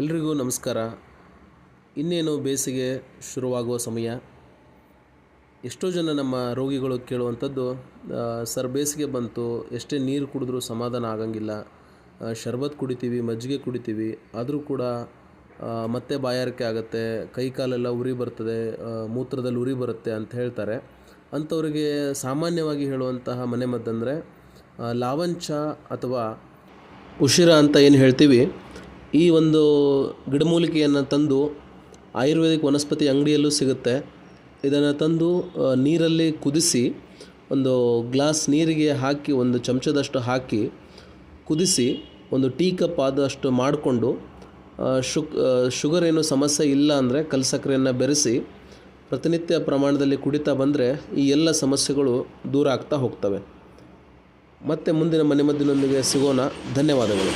ಎಲ್ರಿಗೂ ನಮಸ್ಕಾರ. ಇನ್ನೇನು ಬೇಸಿಗೆ ಶುರುವಾಗುವ ಸಮಯ. ಎಷ್ಟೋ ಜನ ನಮ್ಮ ರೋಗಿಗಳು ಕೇಳುವಂಥದ್ದು ಸರ್, ಬೇಸಿಗೆ ಬಂತು, ಎಷ್ಟೇ ನೀರು ಕುಡಿದ್ರೂ ಸಮಾಧಾನ ಆಗಂಗಿಲ್ಲ. ಶರ್ಬತ್ ಕುಡಿತೀವಿ, ಮಜ್ಜಿಗೆ ಕುಡಿತೀವಿ. ಆದರೂ ಕೂಡ ಮತ್ತೆ ಬಾಯಾರಿಕೆ ಆಗುತ್ತೆ, ಕೈ ಕಾಲೆಲ್ಲ ಉರಿ ಬರ್ತದೆ ಮೂತ್ರದಲ್ಲಿ ಉರಿ ಬರುತ್ತೆ ಅಂತ ಹೇಳ್ತಾರೆ. ಅಂಥವ್ರಿಗೆ ಸಾಮಾನ್ಯವಾಗಿ ಹೇಳುವಂತಹ ಮನೆಮದ್ದಂದರೆ ಲಾವಂಚ ಅಥವಾ ಉಶಿರ ಅಂತ ಏನು ಹೇಳ್ತೀವಿ ಈ ಒಂದು ಗಿಡಮೂಲಿಕೆಯನ್ನು ತಂದು ಆಯುರ್ವೇದಿಕ್ ವನಸ್ಪತಿ ಅಂಗಡಿಯಲ್ಲೂ ಸಿಗುತ್ತೆ. ಇದನ್ನು ತಂದು ನೀರಲ್ಲಿ ಕುದಿಸಿ, ಒಂದು ಗ್ಲಾಸ್ ನೀರಿಗೆ ಹಾಕಿ, ಒಂದು ಚಮಚದಷ್ಟು ಹಾಕಿ ಕುದಿಸಿ, ಒಂದು ಟೀ ಕಪ್ ಆದಷ್ಟು ಮಾಡಿಕೊಂಡು ಶುಕ್ ಶುಗರ್ ಏನು ಸಮಸ್ಯೆ ಇಲ್ಲ ಅಂದರೆ ಕಲ್ಸಕ್ಕರೆಯನ್ನು ಬೆರೆಸಿ, ಪ್ರತಿನಿತ್ಯ ಪ್ರಮಾಣದಲ್ಲಿ ಕುಡಿತಾ ಬಂದರೆ ಈ ಎಲ್ಲ ಸಮಸ್ಯೆಗಳು ದೂರ ಆಗ್ತಾ ಹೋಗ್ತವೆ. ಮತ್ತೆ ಮುಂದಿನ ಮನೆಮದ್ದಿನೊಂದಿಗೆ ಸಿಗೋಣ. ಧನ್ಯವಾದಗಳು.